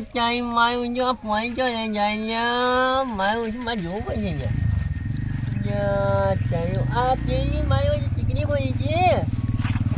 ચાઈ માયું જો પોઈ જો ને જાય ને માયું છે મારે જોવું પડશે ને યા ચાઈ આ પેલી માયું છે ચીકણી પડી છે.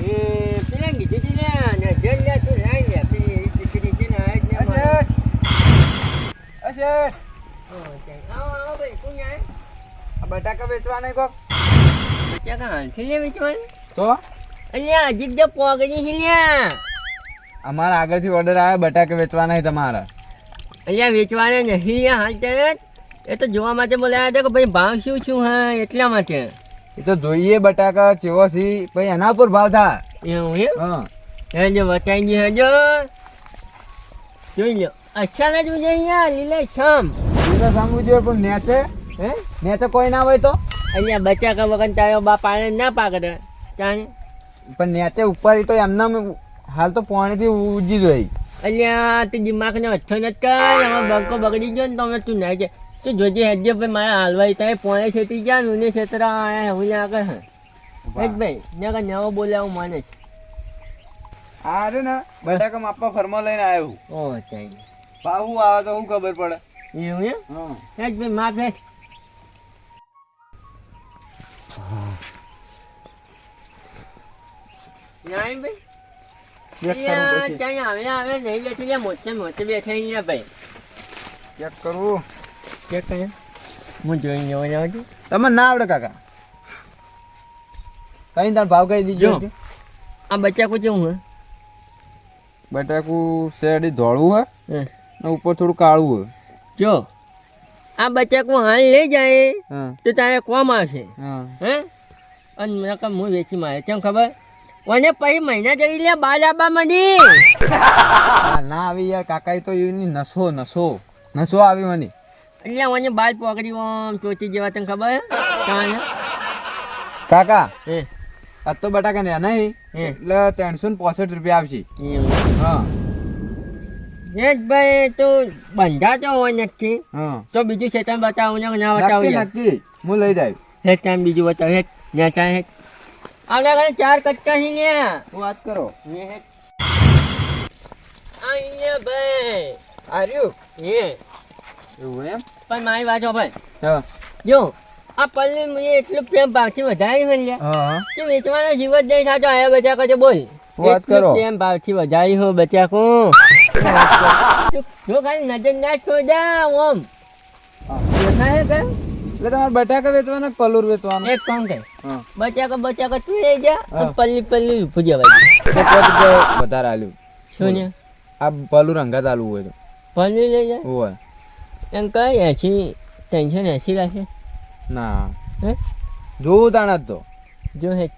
એ પેલા કીધું છે ને ને જેલ લે તું લાઈ લે. પેલી ચીકણી છે ને આ જ ને મારું. અશેઠ ઓ, ચાઈ. આવો આવો ભાઈ કોણ જાય આ બટાકા વેચવા નહીં કોક? બચ્ચા કા હાલથી લે વેચવાનું? તો? અલ્યા અજીબ જે પોગડી છે લ્યા. અમારા આગળથી ઓર્ડર આવે બટાકા વેચવાના નહીં તમારા. અહીંયા વેચવાના નહીં અહીંયા હાલ એ તો જોવા માટે બોલાયા હતા કે ભાઈ ભાવ શું શું હા એટલા માટે. એ તો જોઈએ બટાકા ચેવો સી પછી એના ઉપર ભાવ થા એવું એમ? હા. એ જો વચાઈ ગઈ હજો જોઈ લો અચ્છા ને જોજે અહીંયા લીલે છમ. લીલે સમજવું જોઈએ પણ નેચે? હે? નેચે કોઈ ના હોય તો? અહીંયા બચ્ચા કા વગર તારો બા પાણી ના પાકડે ત્યાં પણ નેચે ઉપર તો એમના હાલ તો પાણીથી ઉજી જોઈ અહીંયા તું દિમાગને અચ્છો નથી કર આમાં બંકો બગડી ગયો ને તો અમે તું ના જાય તું જોજે હેજે ભાઈ મારા હાલવાઈ તારે પોણે છેતી ગયા ને ઉને છેતરા આયા હું ના આગળ હે. હેજ ભાઈ નકર નવો બોલાવું માને છે આ રે ને બટાકા માપવા ફરમા લઈને આવ્યો ઓ ચાઈ ભાવ હું આવે તો હું ખબર પડે. એવું એમ? હા. હેજ ભાઈ માપ હેજ નાઈ ભાઈ? ચેક કરું પછી. આવે આવે નહીં બેઠી લે મોટે મોટે બેઠા અહીંયા ભાઈ. ચેક કરું. ચેક કરે હું જોઈ લેવા જાઉં છું તમને ના આવડે કાકા. કઈ તાર ભાવ કહી દીજો. આ બચ્ચા કુછ હું હે? બટાકું શેરડી ધોળું હે? હે. ને ઉપર થોડું કાળું જો. આ બચ્ચા કો હાલ લઈ જાય હે. હા તો તારે કોમ આવશે હે. અને મેં કહ્યું હું વેચી મારે કેમ ખબર? અને પછી મહિના જઈ લે બાર આબા મની. ના આવી યાર કાકા તો એની નસો નસો નસો આવી મને. એટલે મને બાલ પકડી ઓમ ચોચી જેવા તને ખબર? કાકા એ આ તો બટાકા ને નહીં? એટલે ત્રણસો ને પોસઠ રૂપિયા આવશે. હા. ભાઈ તું બંધાતો હોય નક્કી. તો બીજું તમે બતાવું ને ના બતાવું નક્કી હું લઈ જાય ટાઈમ બીજું બતાવ. હે ના ચાહે હે આવડા ઘરે ચાર કટકા હી ને હું વાત કરો ને હે અહીંયા ભાઈ આર્યું હે એવું એમ પણ મારી વાત હો ભાઈ હા જો આ પલ્લી મને એટલું પ્રેમ ભાવથી વધારી હોય ને હા કે વેચવાનો જીવ જ નહીં થતો આયા બચા કરજો બોલ વાત એટલું કરો. પ્રેમ ભાવથી વધારી હો બચા કો જો ખાલી નજર ના છોડા ઓમ દેખાય કે એટલે તમારે બટાકા વેચવાના કે પલુર વેચવાના? એક કામ કર. બટાકા બટાકા તું લઈ જા પલ્લી પલ્લી પાંચ રૂપિયા વધારે આલ્યું. શું ને આ પલુર અંગા ચાલુ હોય તો. પલ્લી લઈ જા? હોય. એમ કઈ એસી ટેન્શન એસી રાખે? ના. હે? જોવું તાણા તો. જો હે.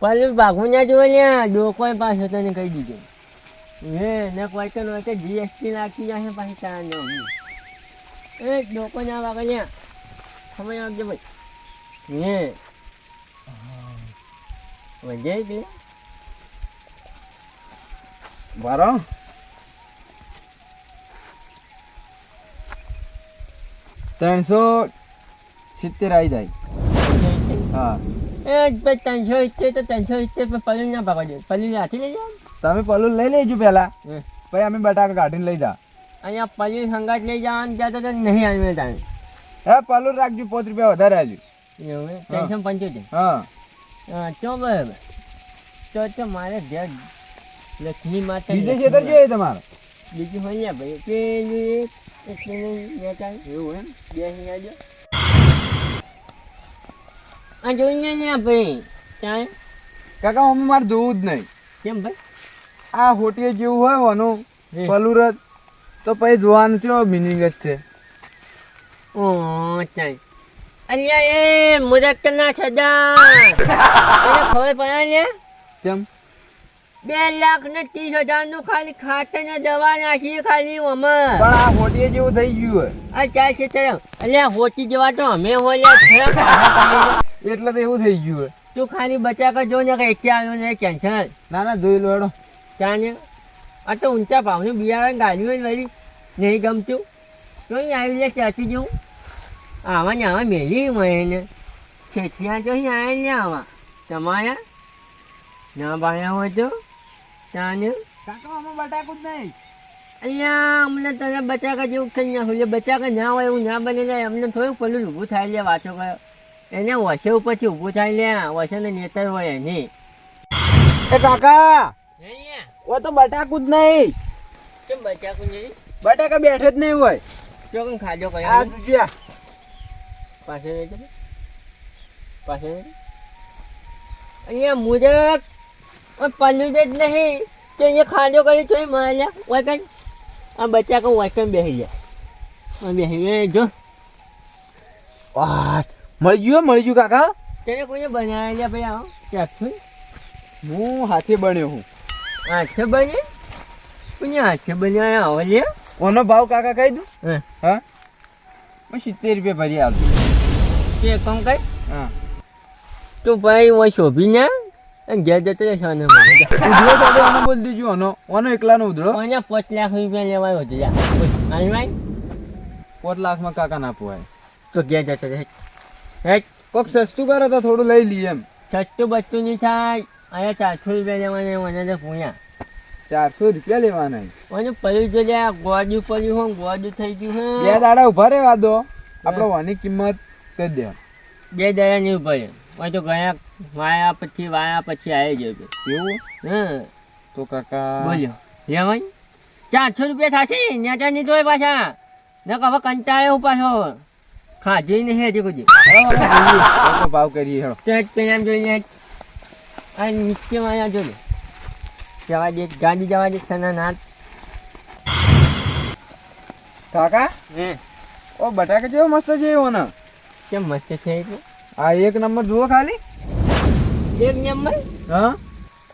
પલ્લી ભાગવું ના જોવે ને ડોકો પાછો તને કહી દીધું. હે ને કોઈ તો નો કે જીએસટી નાખી જાય પાછી તારા એક ડોકો ના વાગે ને સમય આવજો ભાઈ હે વજે કે બારો ત્રણસો સિત્તેર આવી જાય હા એ જ ભાઈ ત્રણસો ઇત્તેર તો ત્રણસો ઇત્તેર પર પલ્લી ના પકડજો પલ્લી હાથી લઈ જાઓ તમે પલુર લઈ લેજો પેલા હે. પછી અમે બટાકા કાઢીને લઈ જા અહીંયા પલ્લી સંગાત લઈ જવાનું ત્યાં તો તને નહીં આવ્યું તાણે હે પલુર રાખજો પાંચ રૂપિયા વધારે આવજો એવું ત્રણસો પંચોતેર? હા. ચો બરાબર? તો તો મારે ઘેર લક્ષ્મી માતા બીજે ખેતર જોઈએ તમારે? બીજું હોય ને ભાઈ પેલું એક પેલું બે ત્રણ એવું એમ? બે અહીંયા આ જોઈને ને ભાઈ ત્યાં કાકા અમે મારે જોવું જ નહીં. કેમ ભાઈ? આ હોટીએ જેવું હોય વાનું હે. તો પછી જોવાનું કેવો મિનિંગ જ છે? ઓ ત્યાં અલ્યા એ ના એને ખબર પડે ને? કેમ? બે લાખ ને ત્રીસ હજારનું ખાલી ખાતર ને દવા નાખી ખાલી અમાર પણ આ હોટીએ જેવું થઈ ગયું આ ચાલ છે અલ્યા હોતી જવા તો અમે હોલ્યા. એટલે તો એવું થઈ ગયું તું ખાલી બચા કર જો ને કે એકે આવ્યો ને કેન્સર ના ના જોઈ લો ચાને. આ તો ઊંચા ભાવનું બિયારણ હોય વળી. નહીં ગમતું. અહીં આવી લે ચાચી જવું આવા ને આવા મેલી મળે ને ને આવા. ના બાયા હોય તો ચાને કાકા અમે બટાકું જ નહીં. અહીંયા અમને તને બચાકા જેવું થઈ નાખ્યું એટલે બચાકા ના હોય એવું ના બને લે અમને થોડુંક પેલું ઊભું થાય લે વાંચો કયો. એને વસે ઉપરથી ઊભું થાય લે વસે નેતર હોય એની. એ કાકા ઓ તો બટાકું જ નહીં. કેમ નહીં? બટાકા બેઠે જ નહીં હોય. ચોકન ખાજો આ કયા દુજિયા પાસે રહી જજો. પાસે. અહીંયા મુજબ પલ્લું જ નહીં. તો અહીંયા ખાજો કરી તોય માર્યા વાકન આ બચ્ચા કહું વાકન બેસી જાય આ બેસી જાય જો. મળી ગયું મળી ગયું કાકા. તેને કોઈને બનાવેલા ભાઈ આવો. ક્યાંથી? હું હાથે બન્યો હું. હાથે બને કોને હાથે બનાવ્યા આવો લે કોનો ભાવ કાકા કહી દઉં? હા. સિત્તેર રૂપિયા ભરી આવજો તે કોમ કઈ હા. તું ભાઈ હું શોભી ના અને ઘેર જતો રહેશે મને. ઉધડો તો આનો બોલ દીજો ઓનો. ઓનો એકલાનો ઉધડો કોઈને પાંચ લાખ રૂપિયા લેવાય હતો જા હાલવાય પોત લાખમાં કાકા ના પોવાય તો ઘેર જતો રહે. હે? કોક સસ્તું કરો તો થોડું લઈ લઈએ એમ. સસ્તું બચ્ચું નહીં થાય. અહીંયા ચારસો રૂપિયા લેવાના મને ચારસો રૂપિયા લેવાના મને પડ્યું જો લે ગોડું પડ્યું હોય ગોડું થઈ ગયું હે. બે દાડા ઊભા રહેવા દો. આપણે વાની કિંમત કરી દે. બે દાડા નહીં ઊભા રહે. તો ગયા વાયા પછી વાયા પછી આવી ગયો એવું? હા. તો કાકા. બોલ્યો લેવાય ચારસો રૂપિયા થશે? નેચા નહીં તો પાછા. ને હવે કંટાળે હું પાછો. ખાધું નહીં હજી જોઈએ. એ તો ભાવ કરીએ હેડો તો જ પેલા જોઈને આ નીચે વાયા જો ને જવા દે ગાડી જવા દે સના નાથ. કાકા? હે. ઓ બટાકા જેવો મસ્ત છે એવો ને કેમ મસ્ત છે એટલે આ એક નંબર જુઓ ખાલી. એક નંબર? હા?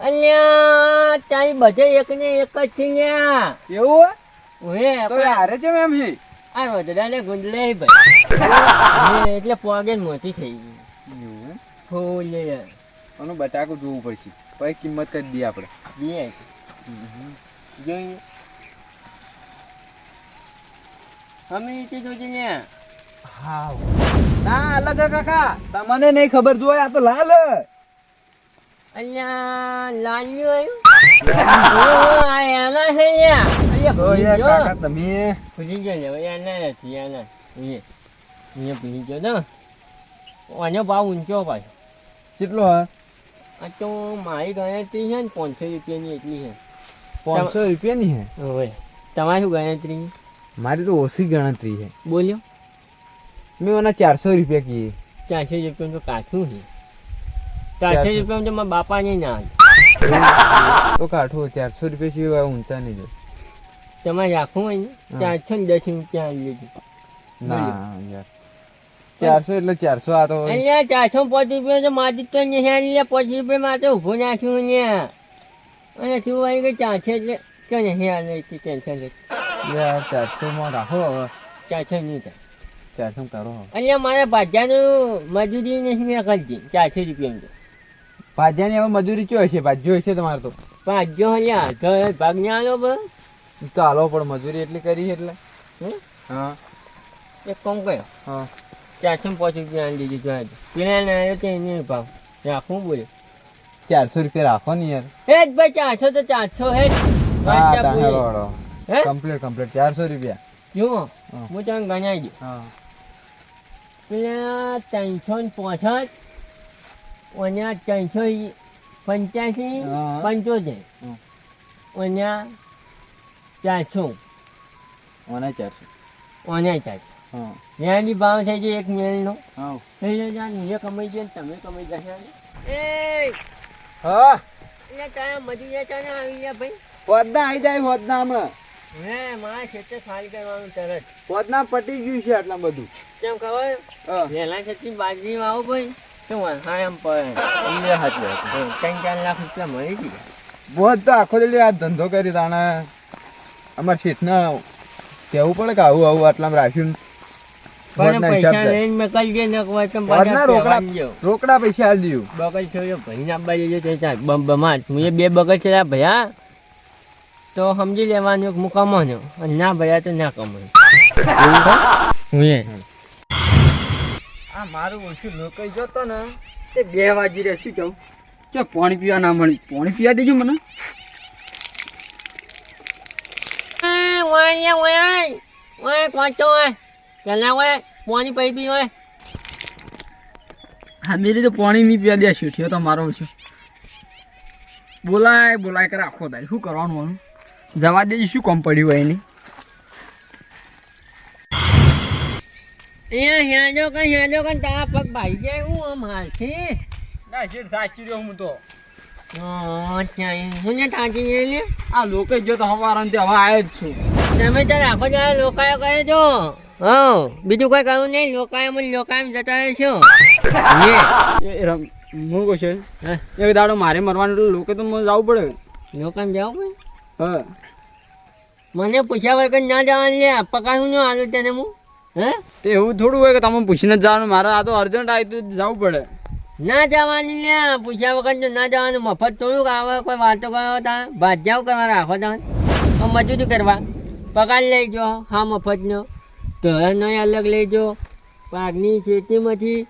અલ્યા ત્યાં બધે એક ને એક જ છે ને. એવું હે તો હારે છે એમ હે આ રોદડાને ગુંદલે ભાઈ. એટલે પોગે મોતી થઈ ગઈ. ફૂલ અને બટાકું જોવું પડશે. પછી કિંમત કરી દઈએ આપણે. બે જોઈએ. અમે રીતે જોજે ને હા ના અલગ કાકા. તમને નહીં ખબર જોય આ તો લાલ અહીંયા અલ્યા લાલ્યું આવ્યું એના છે ન્યા અલ્યા. કાકા તમે. ભૂલી ગયો ને એના નથી એના એ ભૂલી ગયો ને. આનો ભાવ ઊંચો પાછો. કેટલો હે? તો મારી ગણતરી છે ને પાંચસો રૂપિયાની એટલી છે. પાંચસો રૂપિયાની હે હવે તમારી શું ગણતરી? મારી તો ઓછી ગણતરી છે. બોલ્યો. મેં ઓના ચારસો રૂપિયા કીએ. ચારસો રૂપિયાનું તો કાઠું છે. ચારસો. રૂપિયામાં તો મારા બાપાને ના તો કાઠું ચારસો રૂપિયા સિવાય ઊંચા નહીં જો તમારે રાખવું હોય ને? ચારસો ને દસ રૂપિયા આવી ના યાર. ચારસો એટલે ચારસો આ તો અહીંયા ચારસો પાંચ રૂપિયા તો મારી તો અહીંયા પાંચ રૂપિયા માટે ઊભો નાખ્યું અહીંયા. અને શું હોય કે ચારસો એટલે કે નહીં કે ટેન્શન લે? યાર ચારસો માં રાખો હવે. ચારસો નહીં ચારસો કરો અહીંયા મારા ભાજ્યાનું મજૂરી નહીં મેં કરજી ચારસો રૂપિયા ભાજ્યાની હવે મજૂરી ચો હશે? ભાજ્યો હશે તમારે તો. ભાજ્યો અહીંયા ભાગ ને આલો બસ. તો આલો પણ મજૂરી એટલી કરી એટલે. હે? હા. એક કોમ કયો હા. ચારસો પાંચ રૂપિયા આલી દીધું પેલા ને આવ્યો તો એને ભાવ. રાખવું બોલે. ચારસો રૂપિયા રાખો ને યાર. હે જ ભાઈ ચારસો તો ચારસો હે જ. Complete complete. ચારસો રૂપિયા. જુઓ હું તમને ગણાવી દઉં. પેલા ત્રણસો ને પોસઠ ઓના ત્રણસો પંચ્યાસી. પંચોતેર. ઓના ચારસો. ઓના ચારસો. ઓના ચારસો. ત્યાંની ભાવ થાય છે એક મેલનો. હા. થઈ કમાઈ જાય ને તમે કમાઈ જશે એ! હા. એટલે તારા મજૂરિયા ચાને આવી ગયા ભાઈ? હોદના આવી જાય હોદના હમણાં હે મારા ખેતર ખાલી કરવાનું તરત. હોદના પટી ગયું છે આટલા બધું. કેમ ખબર? વહેલા ખેતી બાજરી આવો ભાઈ. શું હોય? હા એમ પડે એ હાથ ત્રણ ચાર લાખ રૂપિયા મળી ગયા બહુ તો આખો દિલ્હી આ ધંધો કરી તાણે અમાર શેઠને કહેવું પડે કે આવું આવું આટલામાં રાખ્યું પૈસા લઈને મોકલજે ને કોઈ તમે હોદના પાછા રોકડા રોકડા પૈસા હાલ દીધું. બગલ છોડ્યો ભાઈ ના બાજુ જો તે બમ બમાટ મુએ બે બગલ છે ભયા. તો સમજી લેવાનું કે કમાનો ના ભયા તો ના કમો મુએ આ મારું ઓછું લોકાઈ જોતો ને તે બે વાગી રે શું કહું? ચો પાણી પીવા ના મળી. પાણી પીવા દેજો મને. ઓય ઓય ઓય પેલા ઓય પાણી પી પી ઓય હા મેરી તો પાણી નહીં પીવા દે શેઠિયો તો મારો છે. બોલાય બોલાય કરે આખો તારી શું કરવાનું મારું જવા દે શું કોમ પડ્યું હોય એની? અહીંયા હેજો કઈ હેજો કઈ તારા પગ ભાઈ જાય હું આમ હાલથી. ના શેઠ સાચી રહ્યો હું તો. હું લે આ લોકો જો તો હવારાન હવા આવ્યો જ છું. તમે તારે આખો દાડો લોકાયો કહે છો હા બીજું કઈ કહ્યું નહીં લોકાય મને લોકાય જતા રહેશો. હું કહું છું હા? એક દાડો મારે મરવાનું લોકો તો મને જવું પડે. લોકાય જાવ ભાઈ હા. મને પૂછ્યા વગર ના જવાનું લે પકાવું ન આલું તને હું? હે? તે એવું થોડું હોય કે તમે પૂછીને જ જવાનું મારે આ તો અર્જન્ટ આવી તો જવું પડે. ના જવાની લે પૂછ્યા વગર તો ના જવાનું મફત થોડુંક આવે કોઈ વાતો કરો તા ભાજ્યાઓ કરવા રાખો તા મજૂરી કરવા. પગાર લઈજો હા મફતનો. ધોરણનો અલગ લઈજો પાકની ખેતીમાંથી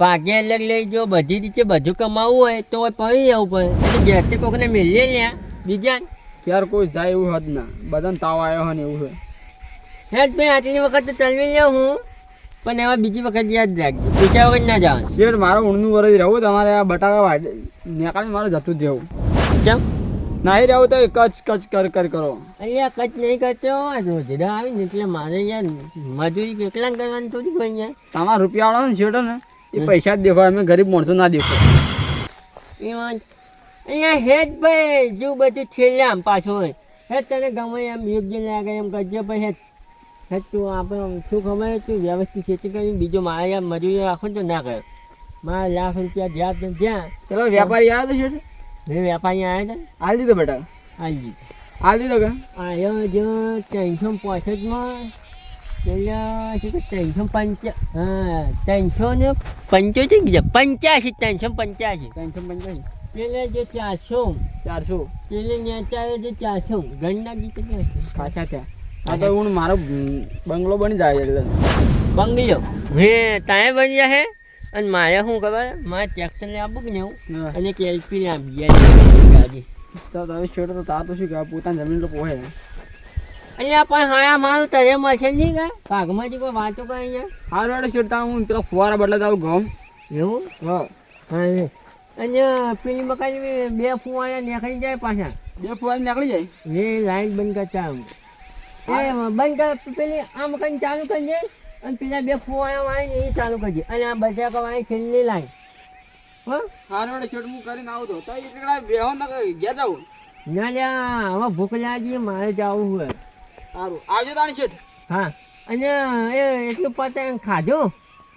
પાકે અલગ લઈજો બધી રીતે બધું કમાવવું હોય તો પડી જવું પડે એટલે ઘેરથી કોકને મેળીએ ને બીજા યાર કોઈ જાય એવું હદ ના. બધાને તાવ આવ્યો હોય ને એવું હોય. હે જ ભાઈ આટલી વખત તો ચલવી લ્યો હું. પણ એમાં બીજી વખત યાદ રાખજો. બીજા વખત ના જવાનું. શેઠ મારો ઊંડનું વરસ રહેવું તમારે આ બટાકા નીકાળી મારે જતું જ રહેવું. કેમ નાહી રહેવું તો કચ કચ કર કર કરો. અહીંયા કચ નહીં કરતો રોજડા આવી ને એટલે મારે યાર મજૂરી કેટલા કરવાની થોડી કોઈ યાર તમારા રૂપિયા વાળો ને છેડો ને એ પૈસા જ દેખાય અમે ગરીબ માણસો ના દેખાય એમાં અહીંયા હેજ ભાઈ જો બધું છેલ્લે આમ પાછો હોય. હે તને ગમે એમ યોગ્ય લાગે એમ કરજો ભાઈ હેજ હેજ તું આપણે શું ખબર તું વ્યવસ્થિત ખેતી કરી બીજો મારે યાર મજૂરી રાખો તો ના કરે. મારા લાખ રૂપિયા જ્યાં ત્યાં. ચલો વેપારી આવ્યો છે મેં વેપારી આવ્યા હતા હાલ દીધો બેટા. હાલજી હાલ દીધો કે? આવ્યો જો ત્રણસો પોસઠમાં ત્રણસો પંચા હા ત્રણસો ને પંચોતેર બીજા પંચ્યાસી ત્રણસો પંચ્યાસી. ત્રણસો પંચાસી પેલે જે ચારસો. ચારસો. પેલે નેચારે જે ચારસો. ગણના ગીત પાછા ત્યાં આ તો હું મારો બંગલો બની જાય એટલે. બંગલો. હે તાએ બન્યા હે? અને મારે શું ખબર? મારે ટ્રેક્ટર ને આપું કે ને હું. અને કે એલપી ને આપી ગયા ગાડી. તો તમે છોડો તો તાર તો શું કહેવાય? પોતાની જમીન તો પોહે. અહીંયા પણ હાયા મારું તરે મળશે નહીં કા? ભાગમાંથી કોઈ વાંચો કઈ અહીંયા? હાર વાળે છોડતા હું પેલા ફુવારા બદલા જાઉં ગમ એવું? હા. હા. અને પેલી મકાન બે ફુવારા નીકળી જાય પાછા. બે ફુવારા નીકળી જાય? એ લાઈન બંધ કરતા આમ એ બંધ કર પેલી આ મકાન ચાલુ કરજે અને પેલા બે ફોયા વાય ને એ ચાલુ કરજે. અને આ બધા વાય છેલ્લી લાઈન. હો? હાર વાળે શેઠ કરીને આવું તો. તો એકડા બેહો ના ગયા જાઉં. ના લ્યા હવે ભૂખ લાગી મારે જવું હોય. સારું આવજો તાણી શેઠ. હા. અને એ એટલું પતંગ ખાજો.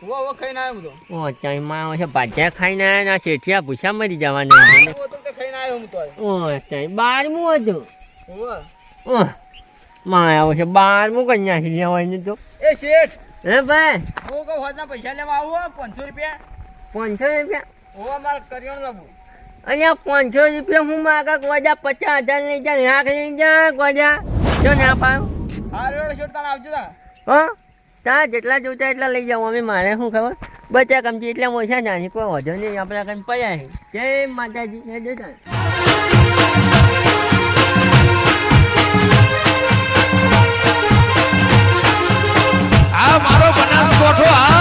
વો વો ખાઈને આવ્યો હું તો. ઓ ચાઈમાં છે. ભાજ્યા ખાઈને આવ્યા ના શેઠિયા ભૂસા મરી જવાના વો તો ખાઈને આવ્યો હું તો ઓ ચાઈ બારમું હતું. વો ઓહમાં છે. બારમું કન્યા છે લેવાય તો. એ શેઠ હે ભાઈ? હું કહું હોદના પૈસા લેવા આવું પાંચસો રૂપિયા. પાંચસો રૂપિયા? ઓ મારે કરિયાણું લાવું અહીંયા પાંચસો રૂપિયા હું માગા ગોજા પચાસ હજાર લઈ જા લાખ લઈ જા ગોજા જો ના પાવ વાળે શેઠ તારે આવજો તા હો? તા જેટલા જોતા એટલા લઈ જાઉં અમે મારે શું ખબર? બચ્યા કમજી એટલા ઓછા નાની કોઈ વધો નહીં આપણા કઈ પડ્યા જય માતાજી જય જોતા આ મારો બનાસકોઠો આ